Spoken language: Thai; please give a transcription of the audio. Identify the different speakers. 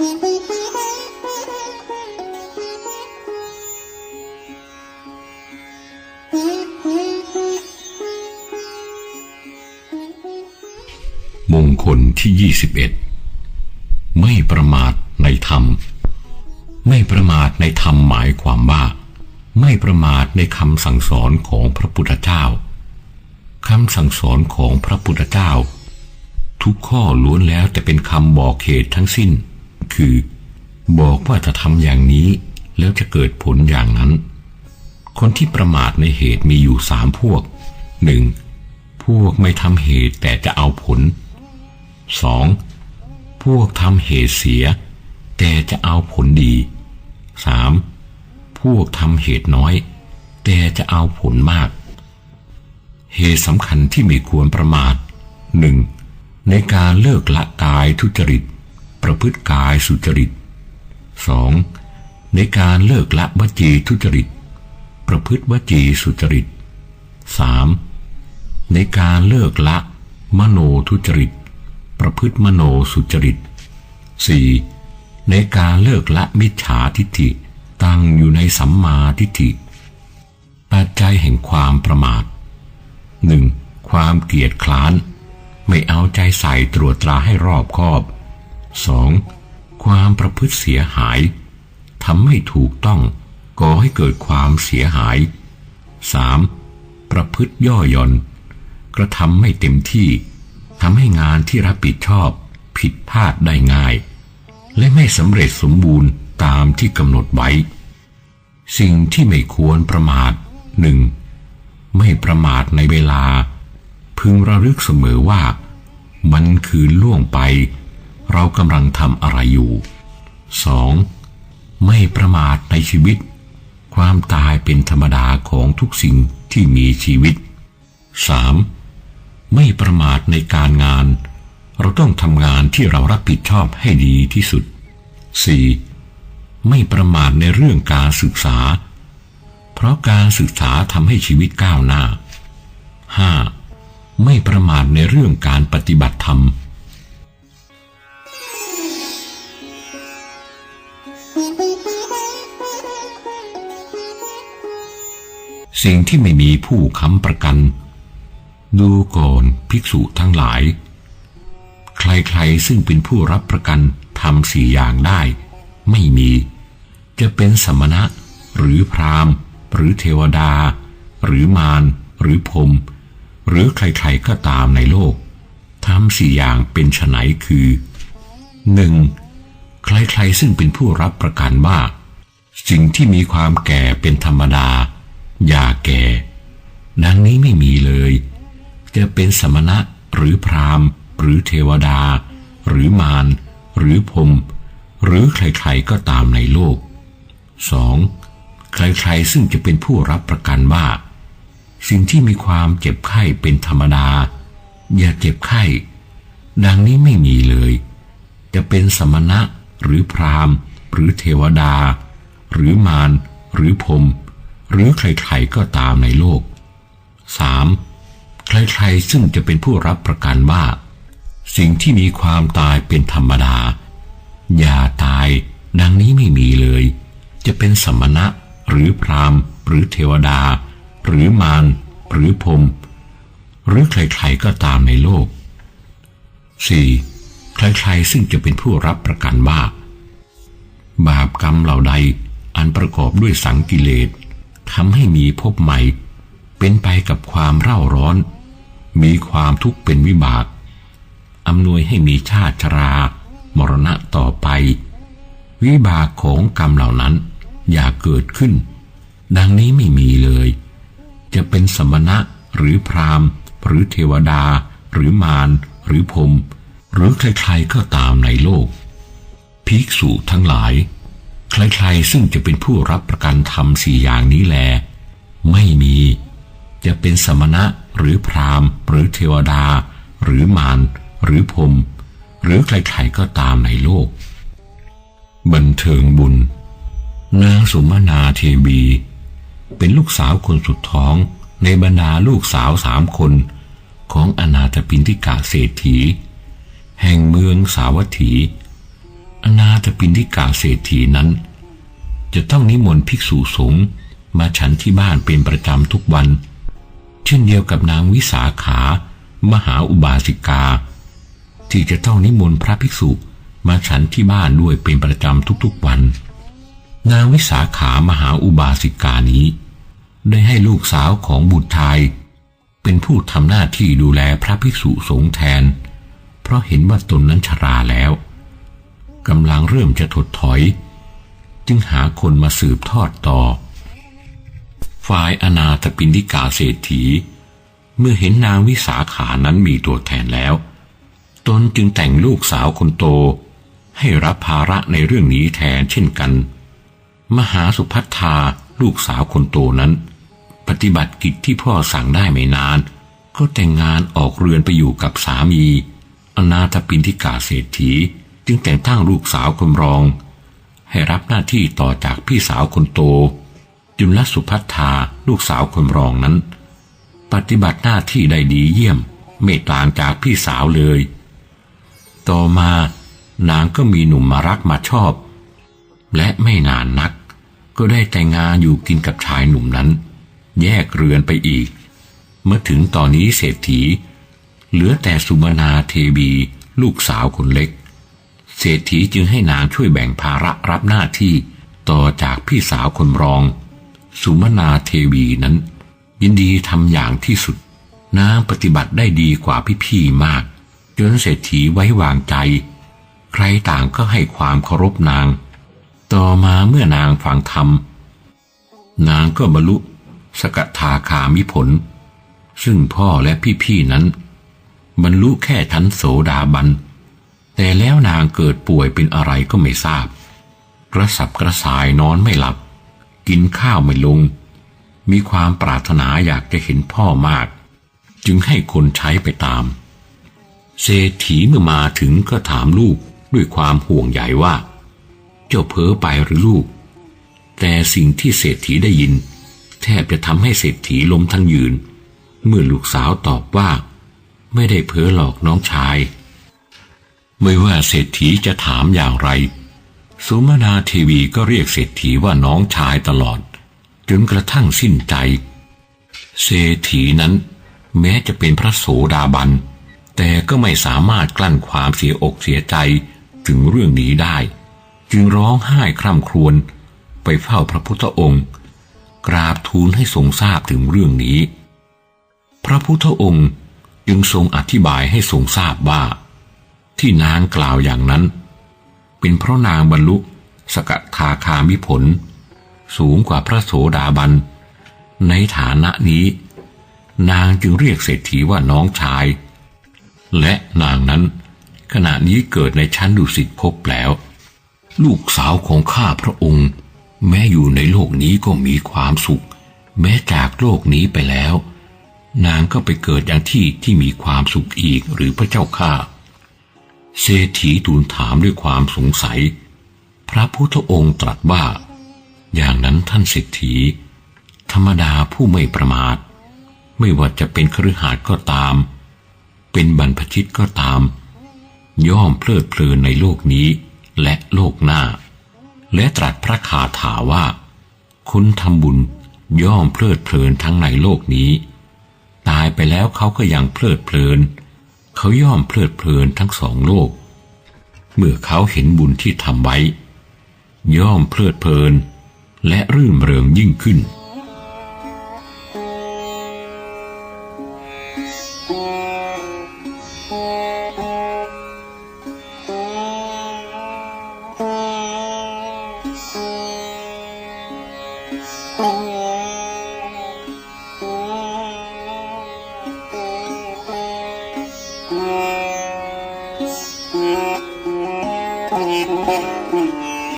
Speaker 1: มงคลที่ 21 ไม่ประมาทในธรรม ไม่ประมาทในธรรมหมายความว่า ไม่ประมาทในคำสั่งสอนของพระพุทธเจ้าคำสั่งสอนของพระพุทธเจ้า ทุกข้อล้วนแล้วแต่เป็นคำบอกเหตุทั้งสิ้น คือ บอกว่าจะทำอย่างนี้แล้วจะเกิดผลอย่างนั้น คนที่ประมาทในเหตุมีอยู่สามพวกหนึ่งพวกไม่ทำเหตุแต่จะเอาผล 2. พวกทำเหตุเสีย แต่จะเอาผลดี 3. พวกทำเหตุน้อย แต่จะเอาผลมาก เหตุสำคัญที่ไม่ควรประมาท 1. ในการเลิกละกายทุจริต ประพฤติกายสุจริต 2. ในการเลิกละวจีทุจริต ประพฤติวจีสุจริต 3. ในการเลิกละ มโนทุจริต ประพฤติมโนสุจริต 4. ในการเลิกละมิจฉาทิฏฐิตั้งอยู่ในสัมมาทิฏฐิปัจจัยแห่งความประมาท 1. ความเกียจคร้าน ไม่เอาใจใส่ตรวจตราให้รอบคอบ 2. ความประพฤติเสียหายทำไม่ถูกต้องก่อให้เกิดความเสียหาย 3. ประพฤติย่อหย่อน กระทำไม่เต็มที่ทำให้งานที่รับผิดชอบผิดพลาดได้ง่าย และไม่สำเร็จสมบูรณ์ตามที่กำหนดไว้ สิ่งที่ไม่ควรประมาทหนึ่งไม่ประมาทในเวลา พึงระลึกเสมอว่า มันคือล่วงไป เรากำลังทำอะไรอยู่ 2. ไม่ประมาทในชีวิต ความตายเป็นธรรมดาของทุกสิ่งที่มีชีวิต 3. ไม่ประมาทในการงาน เราต้องทำงานที่เรารับผิดชอบให้ดีที่สุด 4. ไม่ประมาทในเรื่องการศึกษา เพราะการศึกษาทำให้ชีวิตก้าวหน้า 5. ไม่ประมาทในเรื่องการปฏิบัติธรรม สิ่งที่ไม่มีผู้ค้ำประกัน ดูก่อนภิกษุทั้งหลาย ใครๆซึ่งเป็นผู้รับประกันทำสี่อย่างได้ ไม่มี จะเป็นสมณะ หรือพราหมณ์ หรือเทวดา หรือมารหรือพรมหรือใครๆก็ตามในโลกทำสี่อย่างเป็นไฉนคือหนึ่ง ใครๆซึ่งเป็นผู้รับประกันว่าสิ่งที่มีความแก่เป็นธรรมดา อย่าแก่ ดังนี้ไม่มีเลย จะเป็นสมณะหรือพราหมณ์ หรือเทวดา หรือมารหรือพรมหรือใครๆก็ตามในโลก 2. ใครๆซึ่งจะเป็นผู้รับประกันว่า สิ่งที่มีความเจ็บไข้เป็นธรรมดา อย่าเจ็บไข้ ดังนี้ไม่มีเลย จะเป็นสมณะ หรือพราหมณ์ หรือเทวดา หรือมารหรือพรมหรือใครๆก็ตามในโลก 3. ใครๆซึ่งจะเป็นผู้รับประกันว่า สิ่งที่มีความตายเป็นธรรมดา อย่าตาย ดังนี้ไม่มีเลย จะเป็นสมณะ หรือพราหมณ์ หรือเทวดา หรือมารหรือพรมหรือใครๆก็ตามในโลก 4. ใครๆซึ่งจะเป็นผู้รับประกันว่า บาปกรรมเหล่าใดอันประกอบด้วยสังกิเลสทำให้มีภพใหม่ เป็นไปกับความเร่าร้อน มีความทุกข์เป็นวิบากอำนวยให้มีชาติชรา มรณะต่อไป วิบากของกรรมเหล่านั้นอย่าเกิดขึ้น ดังนี้ไม่มีเลย จะเป็นสมณะหรือพราหมณ์หรือเทวดา หรือมารหรือพรม หรือใครๆก็ตามในโลก ภิกษุทั้งหลาย ใครๆซึ่งจะเป็นผู้รับประกันธรรมสี่อย่างนี้แล ไม่มี จะเป็นสมณะหรือพราหมณ์หรือเทวดา หรือมารหรือพรมหรือใครๆก็ตามในโลก บันเทิงบุญ นางสุมนาเทวีเป็นลูกสาวคนสุดท้องในบรรดาลูกสาวสามคนของอนาถปินทิกาเศรษฐี แห่งเมืองสาวัตถี อนาถปินทิกาเศรษฐีนั้น จะต้องนิมนต์ภิกษุสงฆ์มาฉันที่บ้านเป็นประจำทุกวัน เช่นเดียวกับนางวิสาขา มหาอุบาสิกา ที่จะต้องนิมนต์พระภิกษุมาฉันที่บ้านด้วยเป็นประจำทุกๆวัน นางวิสาขามหาอุบาสิกานี้ ได้ให้ลูกสาวของบุตรชาย เป็นผู้ทำหน้าที่ดูแลพระภิกษุสงฆ์แทน เพราะเห็นว่าตนนั้นชราแล้วกำลังเริ่มจะถดถอย จึงหาคนมาสืบทอดต่อ ฝ่ายอนาถปินดิกาเศรษฐี เมื่อเห็นนางวิสาขานั้นมีตัวแทนแล้ว ตนจึงแต่งลูกสาวคนโต ให้รับภาระในเรื่องนี้แทนเช่นกัน มหาสุพัทธาลูกสาวคนโตนั้น ปฏิบัติกิจที่พ่อสั่งได้ไม่นาน ก็แต่งงานออกเรือนไปอยู่กับสามี อนาถปินทิกาเศรษฐีจึงแต่งตั้งลูกสาวคนรอง ให้รับหน้าที่ต่อจากพี่สาวคนโต จุลสุพัทธาลูกสาวคนรองนั้น ปฏิบัติหน้าที่ได้ดีเยี่ยม ไม่ต่างจากพี่สาวเลย ต่อมานางก็มีหนุ่มมารักมาชอบ และไม่นานนัก ก็ได้แต่งงานอยู่กินกับชายหนุ่มนั้น แยกเรือนไปอีก เมื่อถึงตอนนี้เศรษฐี เหลือแต่สุมานาเทบีลูกสาวคนเล็ก เศรษฐีจึงให้นางช่วยแบ่งภาระรับหน้าที่ต่อจากพี่สาวคนรอง สุมนาเทวีนั้น ยินดีทำอย่างที่สุด นางปฏิบัติได้ดีกว่าพี่ๆมาก จนเศรษฐีไว้วางใจ ใครต่างก็ให้ความเคารพนาง ต่อมาเมื่อนางฟังธรรม นางก็บรรลุสกทาคามิผล ซึ่งพ่อและพี่ๆนั้น บรรลุแค่ชั้นโสดาบัน แต่แล้วนางเกิดป่วยเป็นอะไรก็ไม่ทราบ กระสับกระส่ายนอนไม่หลับ กินข้าวไม่ลง มีความปรารถนาอยากจะเห็นพ่อมาก จึงให้คนใช้ไปตาม เศรษฐีเมื่อมาถึงก็ถามลูกด้วยความห่วงใยว่า เจ้าเพ้อไปหรือลูก แต่สิ่งที่เศรษฐีได้ยิน แทบจะทำให้เศรษฐีล้มทั้งยืน เมื่อลูกสาวตอบว่า ไม่ได้เพ้อหลอกน้องชาย ไม่ว่าเศรษฐีจะถามอย่างไรสุมานาเทวีก็เรียกเศรษฐีว่าน้องชายตลอด จนกระทั่งสิ้นใจ เศรษฐีนั้น แม้จะเป็นพระโสดาบัน แต่ก็ไม่สามารถกลั้นความเสียอกเสียใจถึงเรื่องนี้ได้ จึงร้องไห้คร่ำครวญไปเฝ้าพระพุทธองค์ กราบทูลให้ทรงทราบถึงเรื่องนี้ พระพุทธองค์ จึงทรงอธิบายให้ทรงทราบว่า ที่นางกล่าวอย่างนั้น เป็นเพราะนางบรรลุสกทาคามิผล สูงกว่าพระโสดาบัน ในฐานะนี้ นางจึงเรียกเศรษฐีว่าน้องชาย และนางนั้นขณะนี้เกิดในชั้นดุสิตภพแล้ว ลูกสาวของข้าพระองค์ แม้อยู่ในโลกนี้ก็มีความสุข แม้จากโลกนี้ไปแล้ว นางก็ไปเกิดอย่างที่ที่มีความสุขอีกหรือพระเจ้าข้าเศรษฐีทูลถามด้วยความสงสัย พระพุทธองค์ตรัสว่า อย่างนั้นท่านเศรษฐี ธรรมดาผู้ไม่ประมาท ไม่ว่าจะเป็นครือหาสน์ก็ตาม เป็นบรรพชิตก็ตาม ย่อมเพลิดเพลินในโลกนี้และโลกหน้า และตรัสพระคาถาว่า คุณทำบุญย่อมเพลิดเพลินทั้งในโลกนี้ ตายไปแล้วเขาก็ยังเพลิดเพลิน เขาย่อมเพลิดเพลินทั้งสองโลก เมื่อเขาเห็นบุญที่ทำไว้ ย่อมเพลิดเพลิน และรื่นเริงยิ่งขึ้น